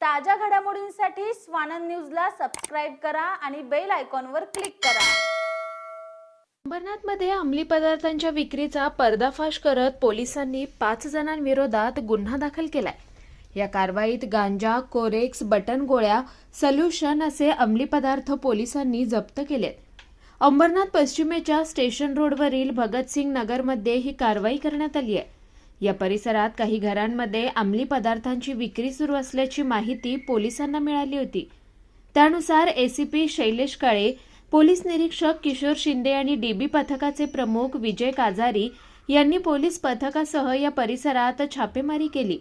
ताज्या घडामोडींसाठी स्वानंद न्यूजला सबस्क्राईब करा आणि बेल आयकॉनवर क्लिक करा. अंबरनाथमध्ये अंमली पदार्थांच्या विक्रीचा पर्दाफाश करत पोलिसांनी पाच जणांविरोधात गुन्हा दाखल केलाय. या कारवाईत गांजा कोरेक्स बटन गोळ्या सल्युशन असे अंमली पदार्थ पोलिसांनी जप्त केलेत. अंबरनाथ पश्चिमेच्या स्टेशन रोडवरील भगतसिंग नगरमध्ये ही कारवाई करण्यात आली आहे. या परिसरात काही घरांमध्ये अंमली पदार्थांची विक्री सुरू असल्याची माहिती पोलिसांना मिळाली होती. त्यानुसार एसीपी शैलेश काळे पोलीस निरीक्षक किशोर शिंदे आणि डीबी पथकाचे प्रमुख विजय काजारी यांनी पोलीस पथकासह या परिसरात छापेमारी केली.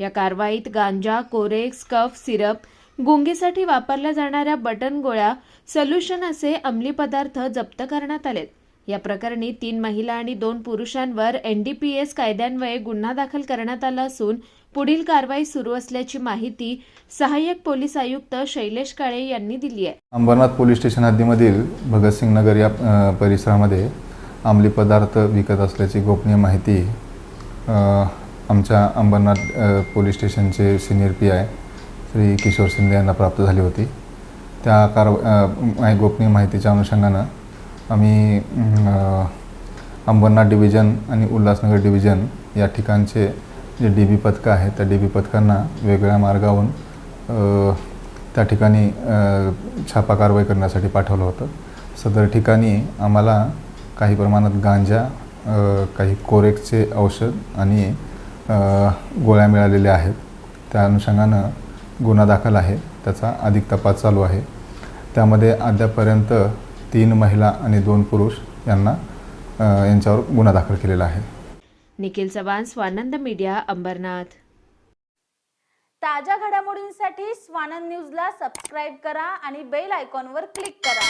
या कारवाईत गांजा कोरेक्स कफ सिरप गुंगीसाठी वापरल्या जाणाऱ्या बटन गोळ्या सोल्युशन असे अंमली पदार्थ जप्त करण्यात आलेत. या प्रकरणी तीन महिला आणि दोन पुरुषांवर एनडीपीएस कायद्यान्वये गुन्हा दाखल करण्यात आला असून पुढील कारवाई सुरू असल्याची माहिती सहाय्यक पोलीस आयुक्त शैलेश काळे यांनी दिली आहे. अंबरनाथ पोलीस स्टेशन हद्दीमधील भगतसिंग नगर या परिसरामध्ये अंमली पदार्थ विकत असल्याची गोपनीय माहिती आमच्या अंबरनाथ पोलीस स्टेशनचे senior P I Shri Kishore Shinde यांना प्राप्त झाली होती. त्या कार गोपनीय माहितीच्या अनुषंगानं आम्ही अंबरनाथ डिव्हिजन आणि उल्हासनगर डिव्हिजन या ठिकाणचे जे डी बी पथकं आहेत त्या डी बी पथकांना वेगवेगळ्या मार्गावरून त्या ठिकाणी छापा कारवाई करण्यासाठी पाठवलं होतं. सदर ठिकाणी आम्हाला काही प्रमाणात गांजा काही कोरेक्सचे औषध आणि गोळ्या मिळालेल्या आहेत. त्या अनुषंगानं गुन्हा दाखल आहे. त्याचा अधिक तपास चालू आहे. त्यामध्ये अद्यापर्यंत तीन महिला आणि दोन पुरुष यांना यांच्यावर गुन्हा दाखल केलेला आहे. निखिल चव्हाण स्वानंद मीडिया अंबरनाथ. ताज्या घडामोडींसाठी स्वानंद न्यूजला सबस्क्राईब करा आणि बेल आयकॉनवर क्लिक करा.